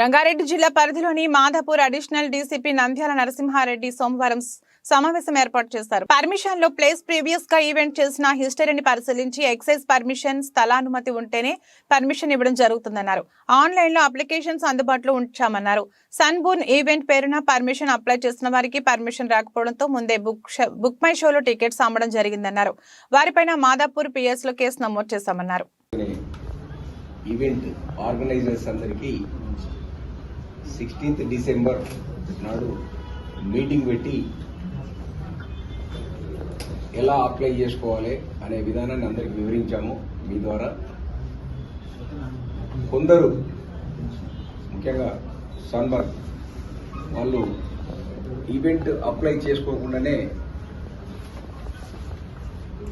రంగారెడ్డి జిల్లా పరిధిలోని Madhapur additional DCP Nandyala Narasimhareddy సోమవారం సమావేశం ఏర్పాటు చేశారు. పర్మిషన్లో ప్లేస్ ప్రీవియస్గా ఈవెంట్ చేసిన హిస్టరీని పరిశీలించి ఎక్సైజ్ పర్మిషన్ స్థలానుమతి ఉంటేనే పర్మిషన్ ఇవ్వడం జరుగుతుందన్నారు. ఆన్లైన్లో అప్లికేషన్స్ అందుబాటులో ఉంచామన్నారు. సన్బూన్ ఈవెంట్ పేరున పర్మిషన్ అప్లై చేసిన వారికి పర్మిషన్ రాకపోవడంతో ముందే బుక్ బుక్ మై షోలో టికెట్స్ అమ్మడం జరిగిందన్నారు. వారిపైన మాదాపూర్ పిఎస్లో కేసు నమోదు చేశామన్నారు. ఈవెంట్ ఆర్గనైజర్స్ అందరికీ సిక్స్టీన్త్ డిసెంబర్ నాడు మీటింగ్ పెట్టి ఎలా అప్లై చేసుకోవాలి అనే విధానాన్ని అందరికి వివరించాము మీ ద్వారా. కొందరు ముఖ్యంగా సన్బర్గ్ వాళ్ళు ఈవెంట్ అప్లై చేసుకోకుండానే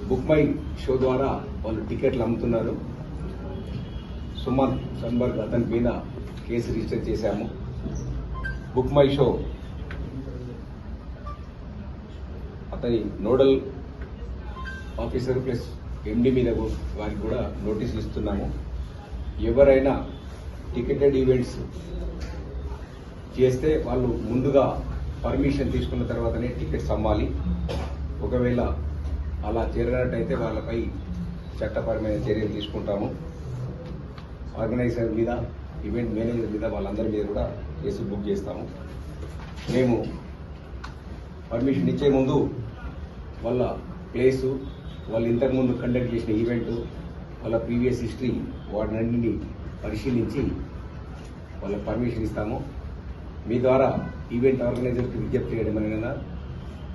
బుక్ మై షో ద్వారా వాళ్ళు టికెట్లు అమ్ముతున్నారు. సుమన్ సన్బర్గ్ అతని మీద కేసు రిజిస్టర్ చేశాము. Book my show. అతని నోడల్ ఆఫీసర్ ప్లస్ ఎండి మీద వారికి కూడా నోటీసులు ఇస్తున్నాము. ఎవరైనా టికెటెడ్ ఈవెంట్స్ చేస్తే వాళ్ళు ముందుగా పర్మిషన్ తీసుకున్న తర్వాతనే టికెట్స్ అమ్మాలి. ఒకవేళ అలా చేరినట్టయితే వాళ్ళపై చట్టపరమైన చర్యలు తీసుకుంటాము. ఆర్గనైజర్ మీద ఈవెంట్ మేనేజర్ మీద వాళ్ళందరి మీద కూడా కేసు బుక్ చేస్తాము. మేము పర్మిషన్ ఇచ్చే ముందు వాళ్ళ ప్లేసు వాళ్ళు ఇంతకుముందు కండక్ట్ చేసిన ఈవెంట్ వాళ్ళ ప్రీవియస్ హిస్టరీ వాటినన్నింటినీ పరిశీలించి వాళ్ళకి పర్మిషన్ ఇస్తాము. మీ ద్వారా ఈవెంట్ ఆర్గనైజర్కి విజ్ఞప్తి చేయడం అనగా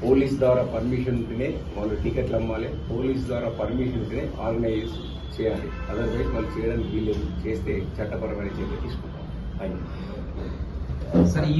పోలీస్ ద్వారా పర్మిషన్ ఉంటేనే వాళ్ళు టికెట్లు అమ్మాలి. పోలీస్ ద్వారా పర్మిషన్ ఉంటేనే ఆర్గనైజ్ చేయాలి. అదర్వైజ్ వాళ్ళు చేయడానికి వీలు చేస్తే చట్టపరమైన చర్య తీసుకుంటాం. Thank you San